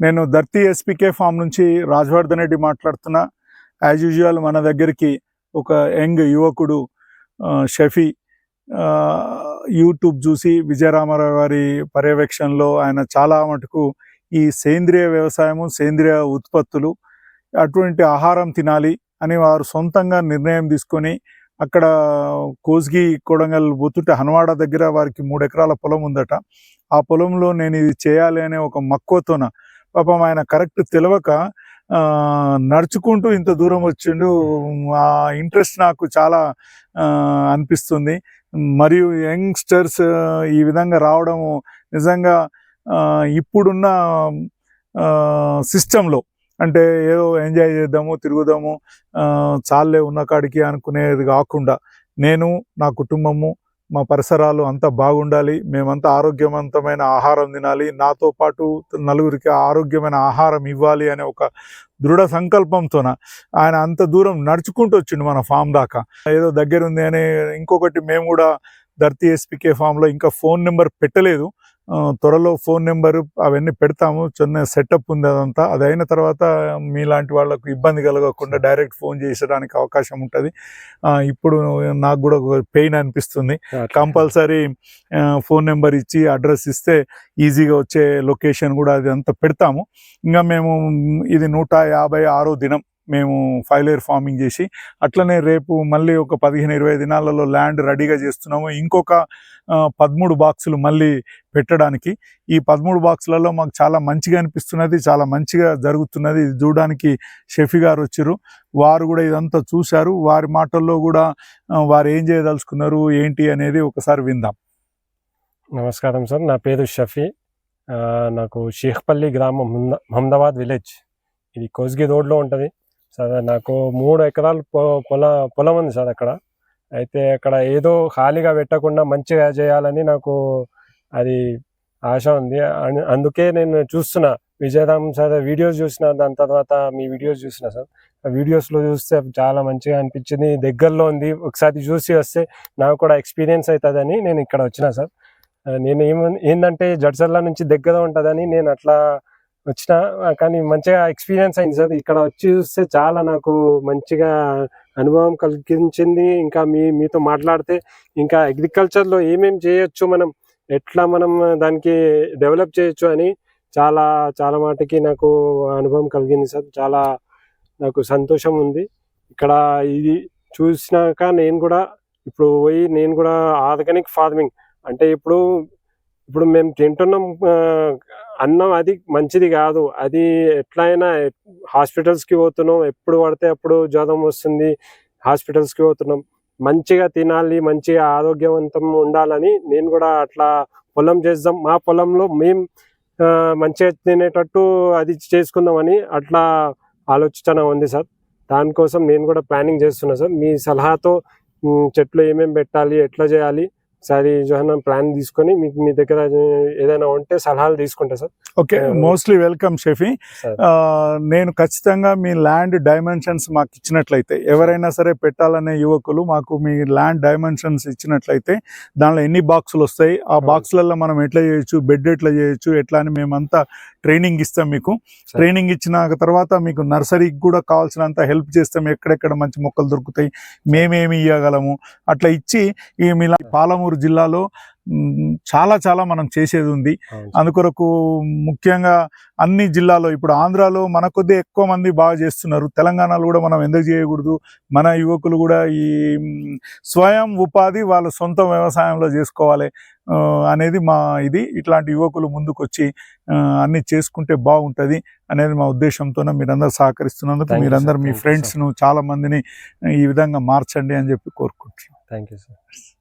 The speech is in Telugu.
నేను ధర్తీ ఎస్పీకే ఫామ్ నుంచి రాజవర్ధన్ రెడ్డి మాట్లాడుతున్నా. యాజ్ యూజువల్ మన దగ్గరికి ఒక యంగ్ యువకుడు షఫీ యూట్యూబ్ చూసి విజయరామారావు గారి పర్యవేక్షణలో ఆయన చాలా మటుకు ఈ సేంద్రియ వ్యవసాయము సేంద్రియ ఉత్పత్తులు అటువంటి ఆహారం తినాలి అని వారు సొంతంగా నిర్ణయం తీసుకొని అక్కడ కోస్గి కొడంగల్ పోతుంటే హన్వాడ దగ్గర వారికి మూడు ఎకరాల పొలం ఉందట. ఆ పొలంలో నేను ఇది చేయాలి అనే ఒక మక్కువతోన పాపం ఆయన కరెక్ట్ తెలియక నడుచుకుంటూ ఇంత దూరం వచ్చిండు. ఆ ఇంట్రెస్ట్ నాకు చాలా అనిపిస్తుంది. మరియు యంగ్స్టర్స్ ఈ విధంగా రావడము నిజంగా ఇప్పుడున్న సిస్టంలో అంటే ఏదో ఎంజాయ్ చేద్దాము తిరుగుదాము చాలే ఉన్న కాడికి అనుకునేది కాకుండా నేను నా కుటుంబము మా పరిసరాలు అంతా బాగుండాలి. మేమంతా ఆరోగ్యవంతమైన ఆహారం తినాలి. నాతో పాటు నలుగురికి ఆరోగ్యమైన ఆహారం ఇవ్వాలి అనే ఒక దృఢ సంకల్పంతోన ఆయన అంత దూరం నడుచుకుంటూ వచ్చిండు మన ఫామ్ దాకా. ఏదో దగ్గర ఉంది అని ఇంకొకటి మేము కూడా ధర్తీ ఎస్పీకే ఫామ్లో ఇంకా ఫోన్ నెంబర్ పెట్టలేదు. త్వరలో ఫోన్ నెంబర్ అవన్నీ పెడతాము. చిన్న సెటప్ ఉంది అదంతా. అది అయిన తర్వాత మీలాంటి వాళ్ళకు ఇబ్బంది కలగకుండా డైరెక్ట్ ఫోన్ చేసడానికి అవకాశం ఉంటుంది. ఇప్పుడు నాకు కూడా పెయిన్ అనిపిస్తుంది. కంపల్సరీ ఫోన్ నెంబర్ ఇచ్చి అడ్రస్ ఇస్తే ఈజీగా వచ్చే లొకేషన్ కూడా అది అంతా పెడతాము. ఇంకా మేము ఇది నూట యాభై ఆరో దినం మేము ఫైవ్ లేయర్ ఫార్మింగ్ చేసి అట్లనే రేపు మళ్ళీ ఒక పదిహేను ఇరవై దినాలలో ల్యాండ్ రెడీగా చేస్తున్నాము. ఇంకొక పదమూడు బాక్సులు మళ్ళీ పెట్టడానికి. ఈ పదమూడు బాక్సులలో మాకు చాలా మంచిగా అనిపిస్తున్నది చాలా మంచిగా జరుగుతున్నది. ఇది చూడడానికి షెఫీ గారు వచ్చారు. వారు కూడా ఇదంతా చూశారు. వారి మాటల్లో కూడా వారు ఏం చేయదలుచుకున్నారు ఏంటి అనేది ఒకసారి విందాం. నమస్కారం సార్. నా పేరు షఫీ. నాకు షేఖ్పల్లి గ్రామం మహమ్ద- మహమ్మదాబాద్ విలేజ్. ఇది కోస్గి రోడ్లో ఉంటుంది. సార్ నాకు మూడు ఎకరాలు పొ- పొల పొలం ఉంది సార్ అక్కడ. అయితే అక్కడ ఏదో ఖాళీగా పెట్టకుండా మంచిగా చేయాలని నాకు అది ఆశ ఉంది. అందుకే నేను చూస్తున్నా. విజయరామ్ సార్ వీడియోస్ చూసిన దాని తర్వాత మీ వీడియోస్ చూసిన సార్. ఆ వీడియోస్లో చూస్తే చాలా మంచిగా అనిపించింది. దగ్గరలో ఉంది. ఒకసారి చూసి వస్తే నాకు కూడా ఎక్స్పీరియన్స్ అవుతుందని నేను ఇక్కడ వచ్చిన సార్. నేను ఏమ ఏంటంటే జడ్సర్ల నుంచి దగ్గర ఉంటుందని నేను అట్లా వచ్చిన కానీ మంచిగా ఎక్స్పీరియన్స్ అయింది సార్. ఇక్కడ వచ్చి చూస్తే చాలా నాకు మంచిగా అనుభవం కలిగించింది. ఇంకా మీ మీతో మాట్లాడితే ఇంకా అగ్రికల్చర్లో ఏమేమి చేయొచ్చు మనం ఎట్లా మనం దానికి డెవలప్ చేయొచ్చు అని చాలా చాలా మాటకి నాకు అనుభవం కలిగింది సార్. చాలా నాకు సంతోషం ఉంది. ఇక్కడ ఇది చూసినాక నేను కూడా ఇప్పుడు పోయి నేను కూడా ఆర్గానిక్ ఫార్మింగ్ అంటే ఇప్పుడు ఇప్పుడు మేము తింటున్నాం అన్నం అది మంచిది కాదు. అది ఎట్లయినా హాస్పిటల్స్కి పోతున్నాం. ఎప్పుడు పడితే అప్పుడు జ్వరం వస్తుంది. హాస్పిటల్స్కి పోతున్నాం. మంచిగా తినాలి మంచిగా ఆరోగ్యవంతం ఉండాలని నేను కూడా అట్లా పొలం చేద్దాం. మా పొలంలో మేము మంచిగా తినేటట్టు అది చేసుకుందామని అట్లా ఆలోచన ఉంది సార్. దానికోసం నేను కూడా ప్లానింగ్ చేస్తున్నా సార్. మీ సలహాతో చెట్లు ఏమేమి పెట్టాలి ఎట్లా చేయాలి ఒకసారి జోహన ప్లాన్ తీసుకొని మీకు మీ దగ్గర ఏదైనా ఉంటే సలహాలు తీసుకుంటా సార్. ఓకే మోస్ట్లీ వెల్కమ్ షెఫీ. నేను ఖచ్చితంగా మీ ల్యాండ్ డైమెన్షన్స్ మాకు ఇచ్చినట్లయితే ఎవరైనా సరే పెట్టాలనే యువకులు మాకు మీ ల్యాండ్ డైమెన్షన్స్ ఇచ్చినట్లయితే దానిలో ఎన్ని బాక్సులు వస్తాయి ఆ. బాక్సులలో మనం ఎట్లా చేయొచ్చు బెడ్ ఎట్లా చేయొచ్చు ఎట్లా అని మేమంతా ట్రైనింగ్ ఇస్తాం మీకు. ట్రైనింగ్ ఇచ్చిన తర్వాత మీకు నర్సరీకి కూడా కావాల్సినంత హెల్ప్ చేస్తాం ఎక్కడెక్కడ మంచి మొక్కలు దొరుకుతాయి మేమేమి ఇవ్వగలము అట్లా ఇచ్చి ఈ మీ పాలమూరు జిల్లాలో చాలా చాలా మనం చేసేది ఉంది. అందుకొరకు ముఖ్యంగా అన్ని జిల్లాలో ఇప్పుడు ఆంధ్రాలో మన కొద్ది ఎక్కువ మంది బాగా చేస్తున్నారు. తెలంగాణలో కూడా మనం ఎందుకు చేయకూడదు? మన యువకులు కూడా ఈ స్వయం ఉపాధి వాళ్ళ సొంత వ్యవసాయంలో చేసుకోవాలి అనేది మా ఇది. ఇట్లాంటి యువకులు ముందుకు వచ్చి అన్ని చేసుకుంటే బాగుంటుంది అనేది మా ఉద్దేశంతోనే మీరందరూ సహకరిస్తున్నందుకు మీరందరూ. మీ ఫ్రెండ్స్ను చాలా మందిని ఈ విధంగా మార్చండి అని చెప్పి కోరుకుంటున్నాను థ్యాంక్ యూ సార్